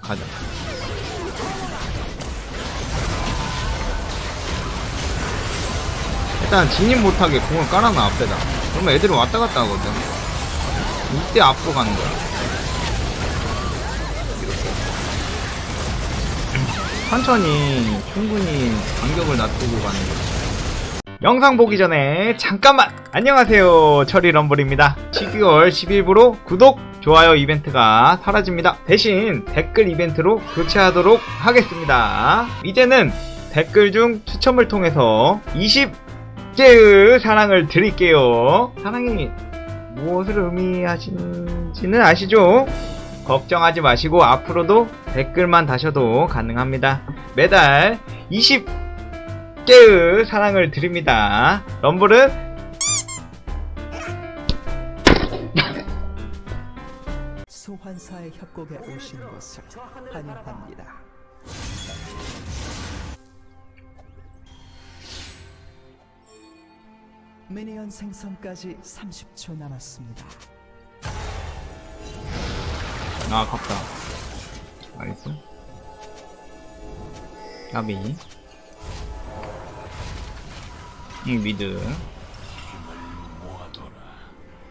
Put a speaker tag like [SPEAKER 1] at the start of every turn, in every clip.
[SPEAKER 1] 가자. 일단 진입 못하게 공을 깔아놔 앞에다. 그러면 애들이 왔다 갔다 하거든. 이때 앞으로 가는 거야. 천천히 충분히 간격을 놔두고 가는 거야. 영상 보기 전에 잠깐만! 안녕하세요. 철이 럼블입니다. 12월 10일부로 구독 좋아요 이벤트가 사라집니다. 대신 댓글 이벤트로 교체하도록 하겠습니다. 이제는 댓글 중 추첨을 통해서 20개의 사랑을 드릴게요. 사랑이 무엇을 의미하시는지는 아시죠? 걱정하지 마시고 앞으로도 댓글만 다셔도 가능합니다. 매달 20 개의 사랑을 드립니다. 럼블은
[SPEAKER 2] 소환사의 협곡에 오신 것을 환영합니다. 미니언 생성까지 30초 남았습니다.
[SPEAKER 1] 아 아깝다. 알겠어. 가비. 응 미드.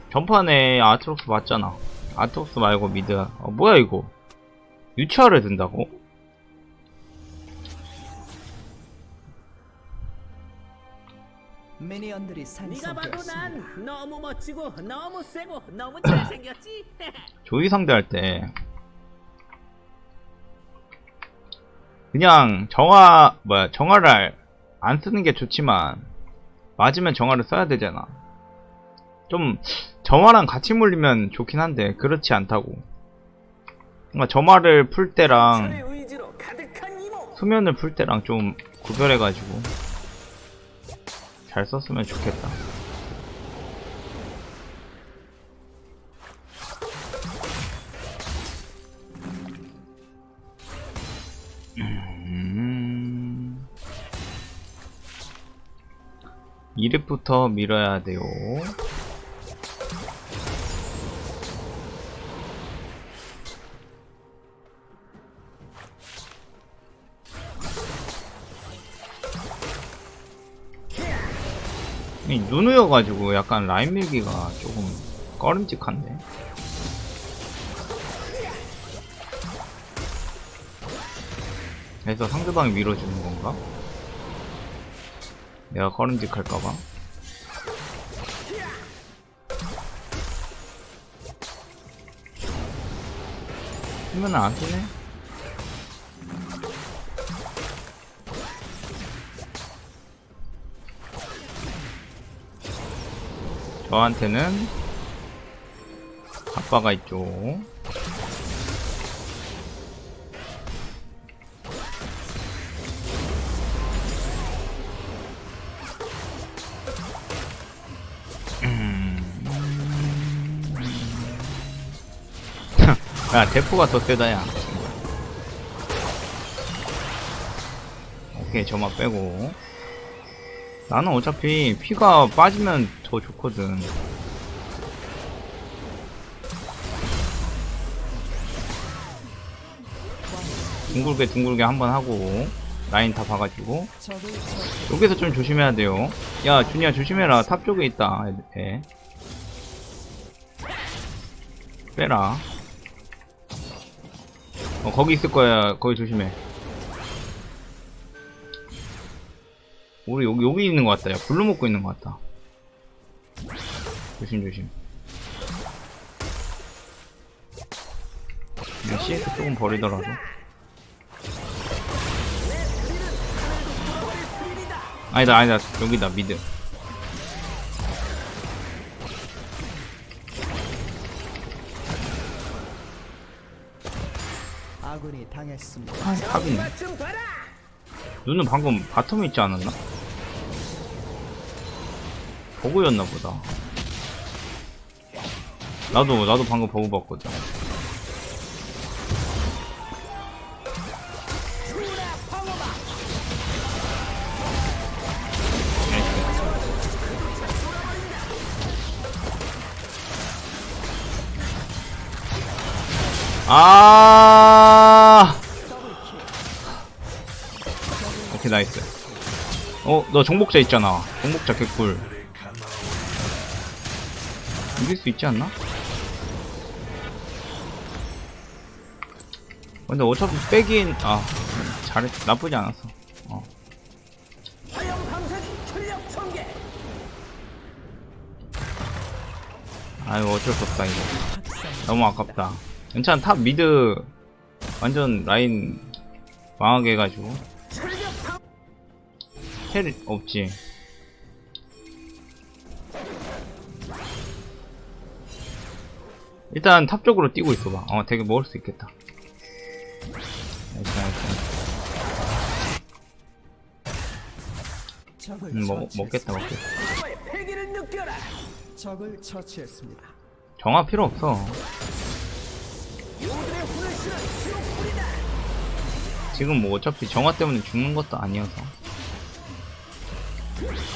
[SPEAKER 1] 전판에 아트록스 맞잖아. 아트록스 말고 미드. 어 뭐야 이거? 유치화를 든다고?
[SPEAKER 2] 미니언들이.
[SPEAKER 3] 난 너무 멋지고 너무 세고 너무 잘생겼지.
[SPEAKER 1] 조이 상대할 때 그냥 정화 뭐야 정화를 안 쓰는 게 좋지만 맞으면 정화를 써야 되잖아. 좀 정화랑 같이 물리면 좋긴 한데 그렇지 않다고. 그러니까 점화를 풀 때랑. 수면을 풀 때랑 좀 구별해가지고 잘 썼으면 좋겠다. 이랩부터 밀어야 돼요. 이 누누여가지고 약간 라인 밀기가 조금 꺼림직한데. 그래서 상대방이 밀어주는 건가? 내가 꺼림직할까봐. 쓰면은 안 쓰네? 저한테는 아빠가 있죠. 야, 대포가 더 세다, 야. 오케이, 저만 빼고. 나는 어차피 피가 빠지면 더 좋거든. 둥글게 둥글게 한번 하고 라인 다 봐가지고 여기서 좀 조심해야 돼요. 야 준이야 조심해라 탑 쪽에 있다. 애. 빼라. 어 거기 있을 거야. 거기 조심해. 우리 여기 여기 있는 것 같다. 야 블루 먹고 있는 것 같다. 조심 조심. 그냥 CS 조금 버리더라도. 아니다 아니다 여기다 미드.
[SPEAKER 2] 아군이 당했습니다.
[SPEAKER 1] 아
[SPEAKER 3] 봐라.
[SPEAKER 1] 눈은 방금 바텀에 있지 않았나? 버그였나 보다. 나도 나도 방금 버그 봤거든. 아 나이스 어 너 정복자 있잖아 정복자 개꿀 이길 수 있지 않나? 근데 어차피 빼긴 아 잘했 나쁘지 않았어 어. 아이고 어쩔 수 없다 이거 너무 아깝다 괜찮아 탑 미드 완전 라인 망하게 해가지고. 텔 없지 일단 탑 쪽으로 뛰고 있어봐 어 되게 먹을 수 있겠다 음, 먹. 먹겠다 먹겠다.
[SPEAKER 2] 적을 처치했습니다.
[SPEAKER 1] 정화 필요 없어. 지금 뭐 어차피 정화 때문에 죽는 것도 아니어서
[SPEAKER 3] 출력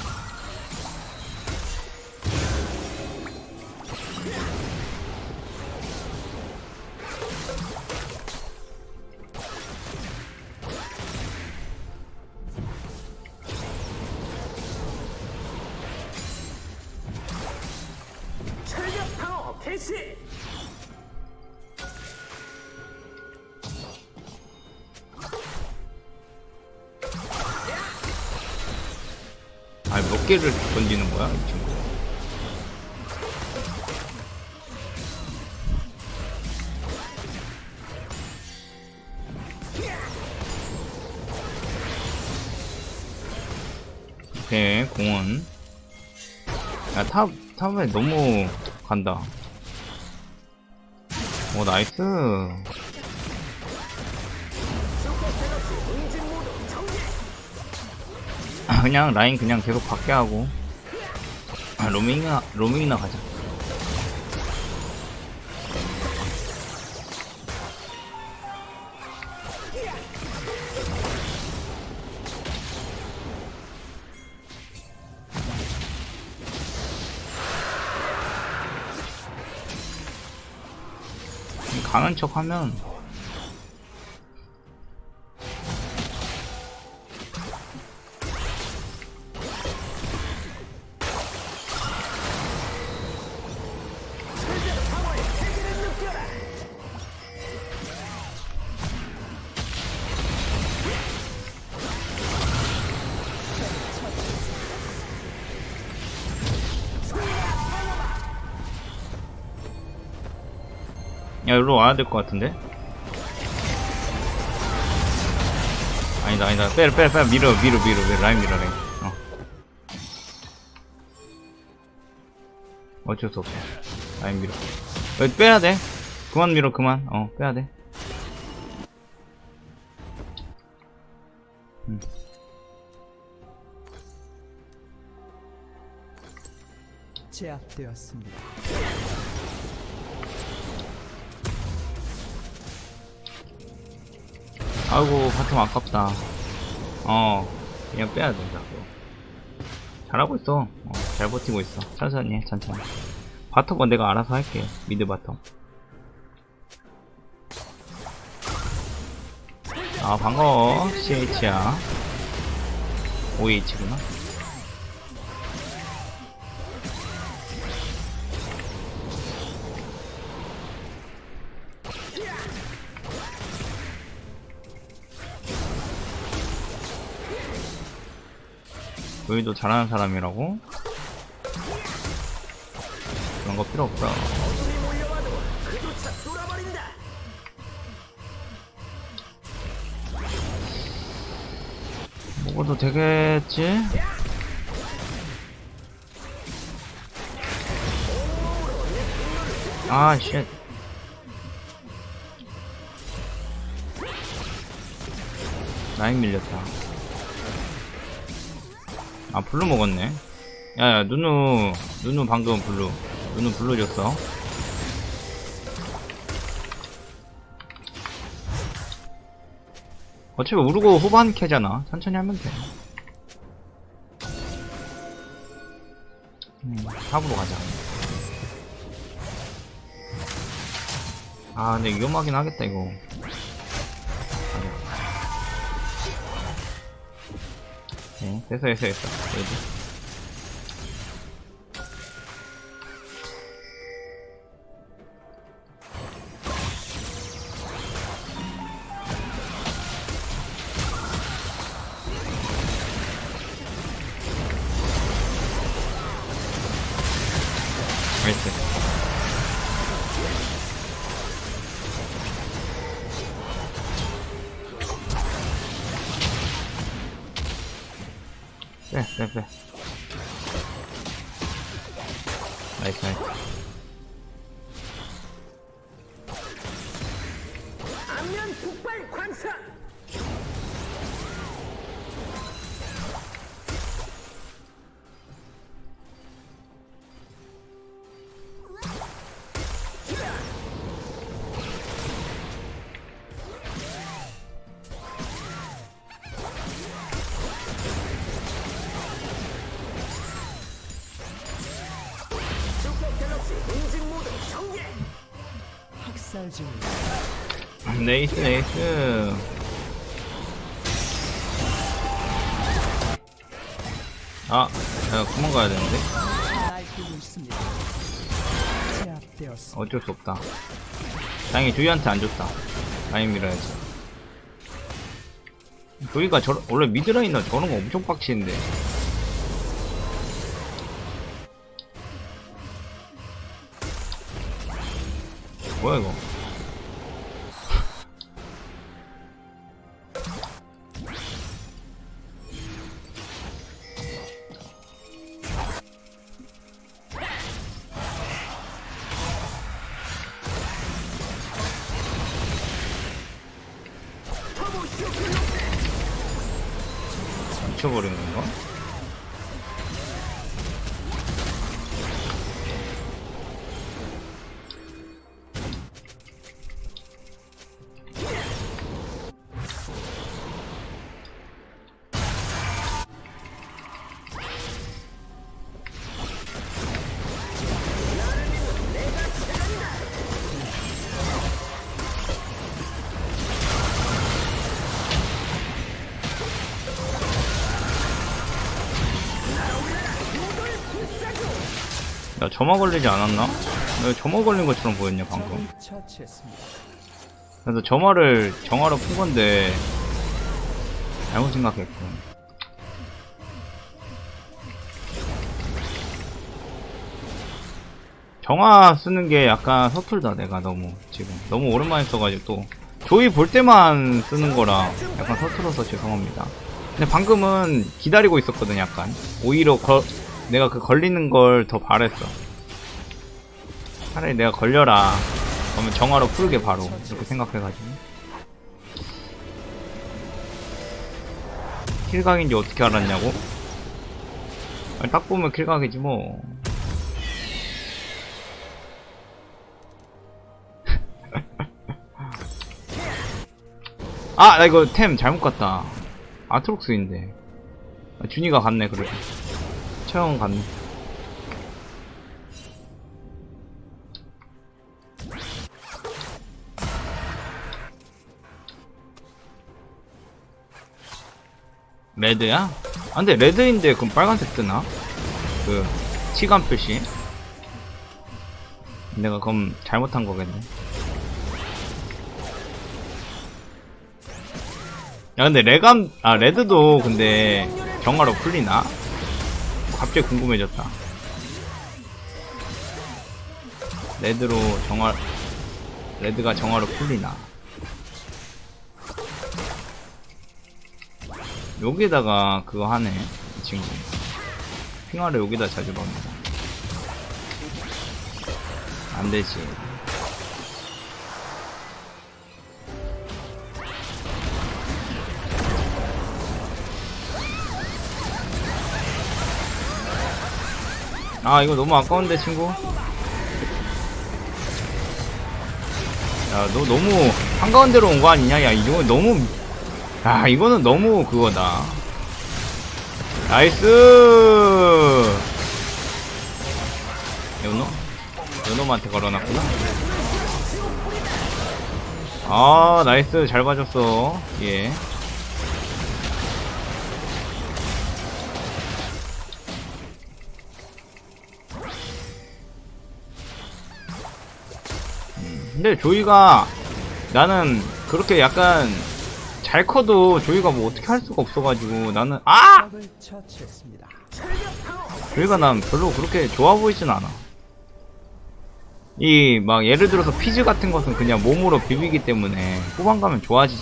[SPEAKER 1] 개를 던지는 거야 이 친구. 오케이 공원. 야탑 탑에 너무 간다. 오 나이스 그냥 라인 그냥 계속 받게 하고. 아 로밍이나 로밍이나 가자. 강한 척 하면 야, 여기로 와야 될 것 같은데? 아니다, 아니다. 빼, 빼, 빼. 밀어, 밀어, 밀어, 밀어. 라인 밀어, 라인. 어. 어쩔 수 없어. 라인 밀어. 여기 빼야 돼. 그만 밀어, 그만. 어, 빼야 돼. 음.
[SPEAKER 2] 제압되었습니다.
[SPEAKER 1] 아이고, 바텀 아깝다. 어, 그냥 빼야 된다. 잘하고 있어. 어, 잘 버티고 있어. 천천히 해, 천천히. 바텀은 내가 알아서 할게. 미드 바텀. 아, 반가워. CH야. OH구나. 너희도 잘하는 사람이라고? 그런 거 필요
[SPEAKER 3] 뚫어버린다.
[SPEAKER 1] 먹어도 되겠지? 아, 쉣. 라인 밀렸다. 아, 블루 먹었네. 야, 야, 누누, 누누 방금 블루. 누누 블루 줬어. 어차피 우르고 후반 캐잖아. 천천히 하면 돼. 음, 탑으로 가자. 아, 근데 위험하긴 하겠다, 이거. 응, 됐어, 됐어, 됐어. 빼, 빼, 빼. 나이 네이스, 네이스. 아, 야, 그만 가야 되는데? 어쩔 수 없다. 다행히 조이한테 안 줬다. 라인 밀어야지. 조이가 저, 원래 미드라이너 저런 거 엄청 빡치는데. 뭐야, 이거. 야, 점화 걸리지 않았나? 왜 점화 걸린 것처럼 보였냐, 방금. 그래서 점화를 정화로 푼 건데 잘못 생각했고 정화 쓰는 게 약간 서툴다 내가 너무 지금 너무 오랜만에 써가지고 또 조이 볼 때만 쓰는 거라 약간 서툴어서 죄송합니다 근데 방금은 기다리고 있었거든 약간 오히려 거- 내가 그 걸리는 걸 더 바랬어. 차라리 내가 걸려라. 그러면 정화로 풀게 바로. 이렇게 생각해가지고. 킬각인지 어떻게 알았냐고? 아니, 딱 보면 킬각이지 뭐. 아! 나 이거 템 잘못 갔다. 아트록스인데. 아, 준이가 갔네 그래 채영 갔네 레드야? 아 근데 레드인데 그럼 빨간색 뜨나? 그 시간 표시 내가 그럼 잘못한 거겠네 야 근데 레감 아 레드도 근데 정화로 풀리나? 갑자기 궁금해졌다. 레드로 정화 레드가 정화로 풀리나? 여기다가 그거 하네 이 친구. 핑화를 여기다 자주 넣는다. 안 되지 아 이거 너무 아까운데 친구? 야 너 너무 한가운데로 온 거 아니냐? 야 이거 너무 아 이거는 너무 그거다. 나이스! 연호? 연호한테 걸어놨구나. 아 나이스. 잘 봐줬어. 예 근데 조이가 나는 그렇게 약간 잘 커도 조이가 뭐 어떻게 할 수가 없어가지고 나는 아! 조이가 난 별로 그렇게 좋아 보이진 않아. 이 막 예를 들어서 피즈 같은 것은 그냥 몸으로 비비기 때문에 후반 가면 좋아지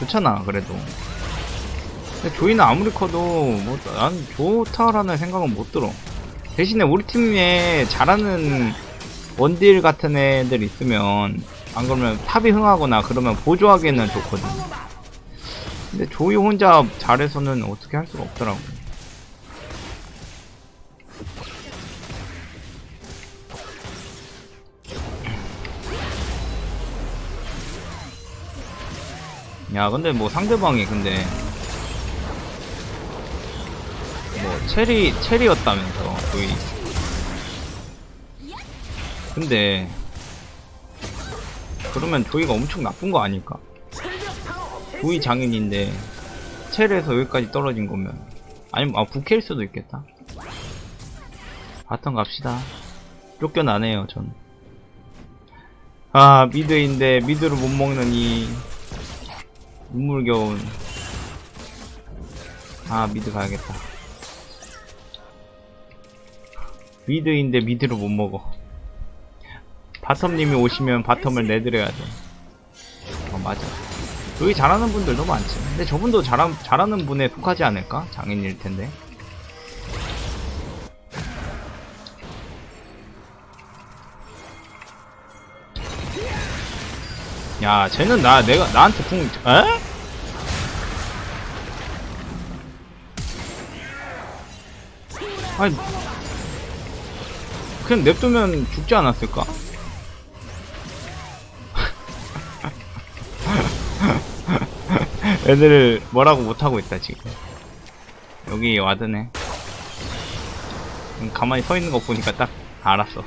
[SPEAKER 1] 좋잖아 그래도. 근데 조이는 아무리 커도 뭐 난 좋다라는 생각은 못 들어. 대신에 우리 팀에 잘하는 원딜 같은 애들 있으면 안 그러면 탑이 흥하거나 그러면 보조하기에는 좋거든. 근데 조이 혼자 잘해서는 어떻게 할 수가 없더라고. 야 근데 뭐 상대방이 근데 뭐 체리 체리였다면서 조이 근데 그러면 조이가 엄청 나쁜 거 아닐까? 조이 장인인데 체리에서 여기까지 떨어진 거면 아니면 아 부캐일 수도 있겠다. 바텀 갑시다. 쫓겨나네요 전. 아 미드인데 미드를 못 먹는 이 눈물겨운. 아 미드 가야겠다. 미드인데 미드를 못 먹어 바텀님이 오시면 바텀을 내드려야 돼 어 맞아 여기 잘하는 분들도 많지 근데 저분도 잘하, 잘하는 분에 속하지 않을까? 장인일 텐데 야 쟤는 나 내가 나한테 궁 에? 아니 그냥 냅두면 죽지 않았을까? 애들 뭐라고 못하고 있다 지금. 여기 와드네. 음, 가만히 서 있는 거 보니까 딱 알았어.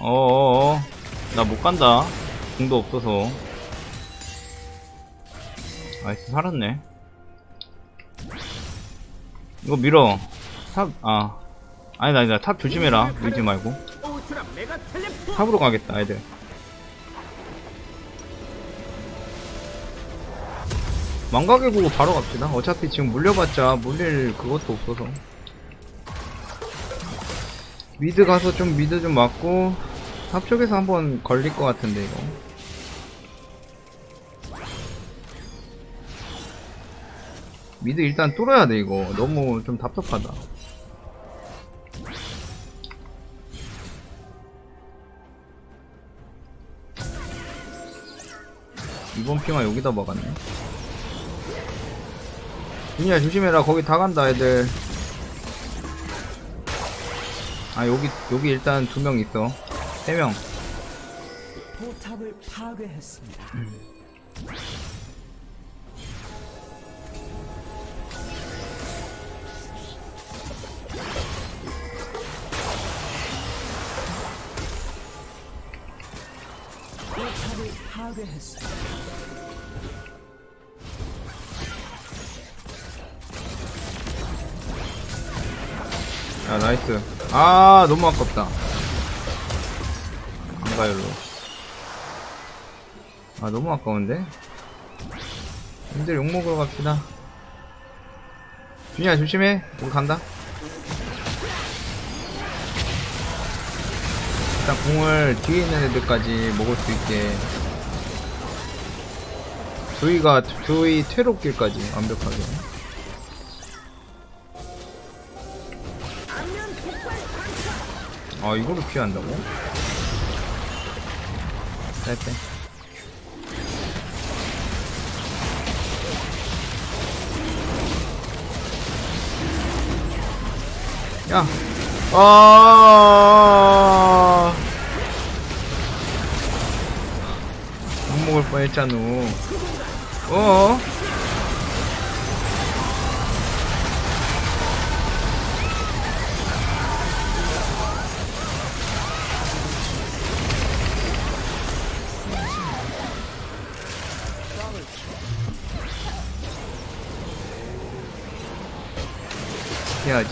[SPEAKER 1] 어어어. 나 못 간다. 궁도 없어서. 아이스 살았네 이거 밀어. 탑, 아. 아니다 아니다. 탑 조심해라. 밀지 말고. 탑으로 가겠다 애들. 망각을 보고 바로 갑시다. 어차피 지금 물려봤자 물릴 그것도 없어서. 미드 가서 좀 미드 좀 맞고 탑 쪽에서 한번 걸릴 것 같은데 이거 미드 일단 뚫어야 돼 이거. 너무 좀 답답하다. 이번 핑화 여기다 막았네. 준이야 조심해라. 거기 다 간다 애들. 아 여기 여기 일단 두 명 있어. 세명.
[SPEAKER 2] 포탑을 파괴했습니다. 파괴했습니다.
[SPEAKER 1] 야 나이스. 아 너무 아깝다. 안 가요 일로. 아 너무 아까운데? 님들 욕먹으러 갑시다. 준이야 조심해. 우리 간다. 일단 공을 뒤에 있는 애들까지 먹을 수 있게 조이가 조이 퇴로길까지 완벽하게 아 이거를 피한다고? 빼빼 야! 아! 못 먹을 뻔 했잖아. 어. 해야지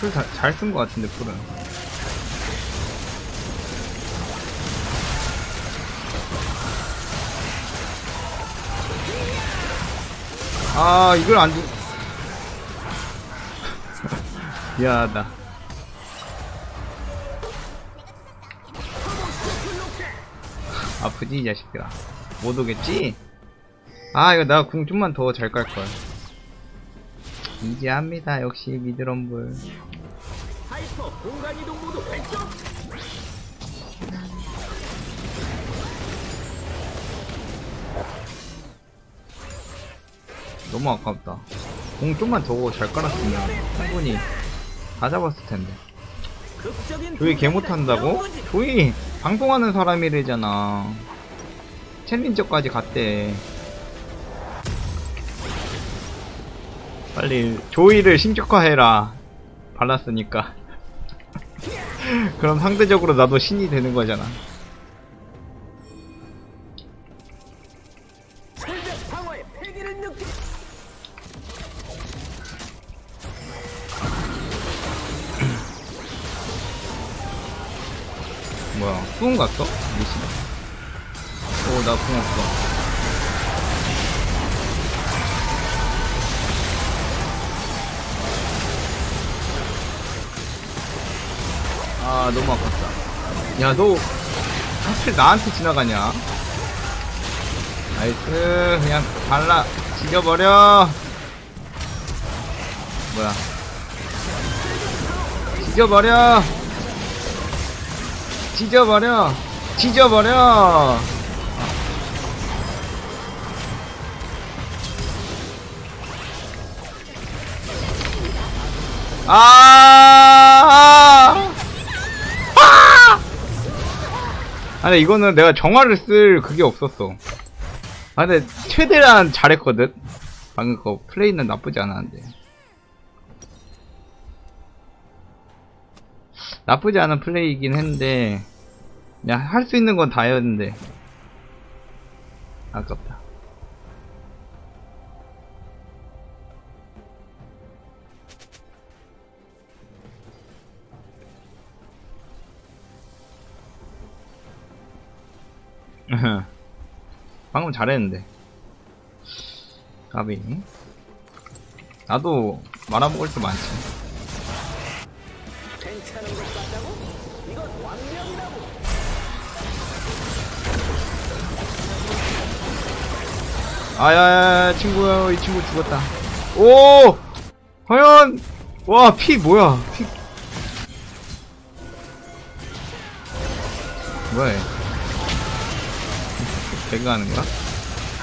[SPEAKER 1] 풀잘 쓴 것 같은데 풀은. 아 이걸 안 죽. 미안하다. 아프지 이 자식들아. 못 오겠지? 아 이거 나 궁 좀만 더 잘 깔걸. 이제 합니다 역시 미드럼블.
[SPEAKER 3] 하이퍼 공간 이동 모드 발동.
[SPEAKER 1] 너무 아깝다. 공 좀만 더 잘 깔았으면 충분히 다 잡았을 텐데. 조이 개. 못한다고? 조이 방송하는 사람이래잖아. 챌린저까지 갔대. 빨리 조이를 신격화해라. 발랐으니까. 그럼 상대적으로 나도 신이 되는 거잖아. 뭐야, 수은 갔어? 아, 너무 아깝다. 야, 너, 하필 나한테 지나가냐? 나이스, 그냥 발라, 죽여버려! 뭐야. 찢어버려! 찢어버려! 아! 아! 아니 이거는 내가 정화를 쓸 그게 없었어. 아 근데 최대한 잘했거든. 방금 거 플레이는 나쁘지 않았는데. 나쁘지 않은 플레이이긴 했는데 그냥 할 수 있는 건 다였는데 아깝다. 방금 잘했는데. 까비. 나도 말아먹을 게 많지.
[SPEAKER 3] 괜찮은 것 같다고? 이건 완벽이라고.
[SPEAKER 1] 아야야 친구야 이 친구 죽었다. 오! 과연! 와 피 뭐야? 피. 뭐야 얘 배가 하는 거야?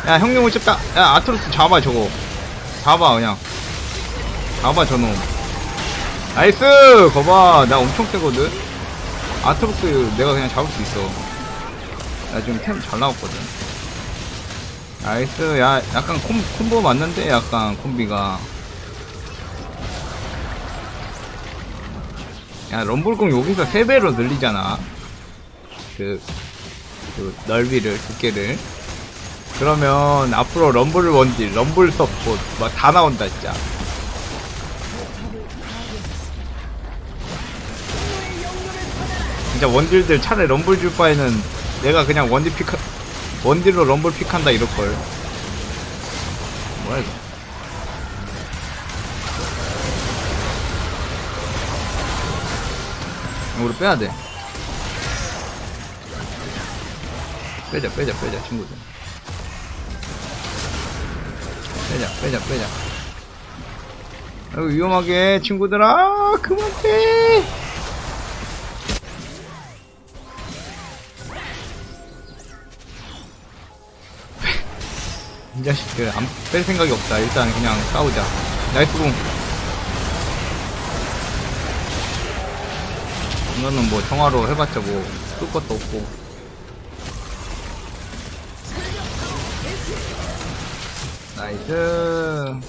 [SPEAKER 1] 야 형님을 쳤다 야 아트로스 잡아 저거. 잡아 그냥. 잡아 저놈. 나이스! 거봐 나 엄청 세거든. 아트로스 내가 그냥 잡을 수 있어. 나 지금 템 잘 나왔거든. 나이스. 야 약간 콤, 콤보 맞는데 약간 콤비가. 야 럼블공 여기서 3배로 늘리잖아. 그, 그 넓이를 두께를. 그러면 앞으로 럼블 원딜 럼블 서포트 막 다 나온다 진짜. 진짜 원딜들 차라리 럼블 줄 바에는 내가 그냥 원딜 픽 원딜로 럼블 픽한다 이럴걸. 뭐야 이거 우리 빼야돼 빼자 빼자 빼자 친구들 빼자 빼자 빼자 아이고 위험하게 친구들아 그만 빼 이 자식들 안 뺄 생각이 없다. 일단 그냥 싸우자. 나이스 공. 이거는 뭐 정화로 해봤자 뭐쓸 것도 없고. 나이스.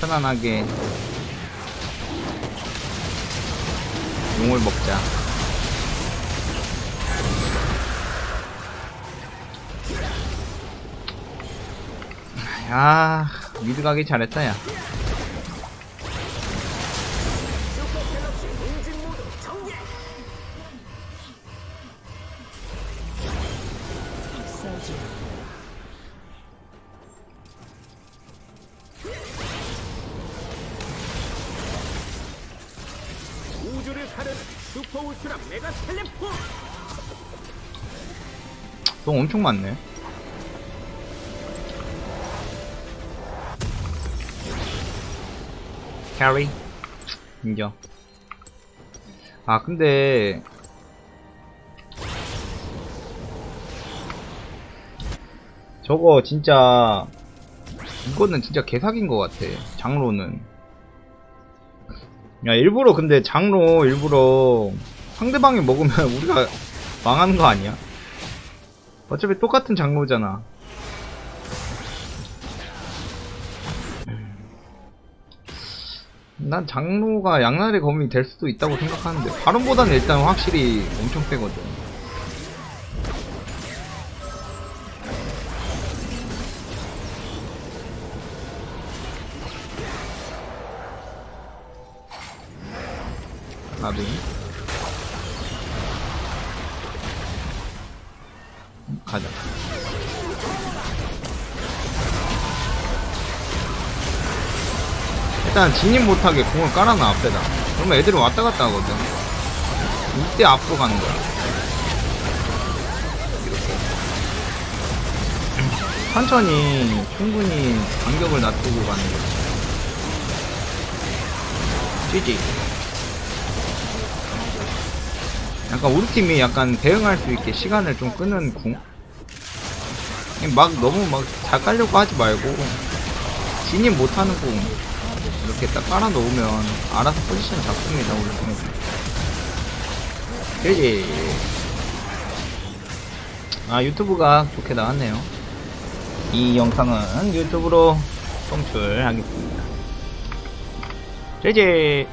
[SPEAKER 1] 편안하게. 용을 먹자. 야, 미드 가기 잘했다, 야. 똥 엄청 많네. 캐리 인정. 아 근데 저거 진짜 이거는 진짜 개사기인 것 같아. 장로는. 야 일부러 근데 장로 일부러 상대방이 먹으면 우리가 망하는 거 아니야? 어차피 똑같은 장로잖아. 난 장로가 양날의 검이 될 수도 있다고 생각하는데 바론보다는 일단 확실히 엄청 세거든. 나도 일단 진입 못하게 공을 깔아놔 앞에다. 그러면 애들이 왔다 갔다 하거든. 이때 앞으로 가는 거야. 이렇게. 천천히 충분히 간격을 놔두고 가는 거야. GG. 약간 우리 팀이 약간 대응할 수 있게 시간을 좀 끄는 궁? 막 너무 막 잘 깔려고 하지 말고 진입 못하는 궁 이렇게 딱 깔아 놓으면 알아서 포지션 잡습니다 팀은 그지? 아 유튜브가 좋게 나왔네요. 이 영상은 유튜브로 송출하겠습니다. 제제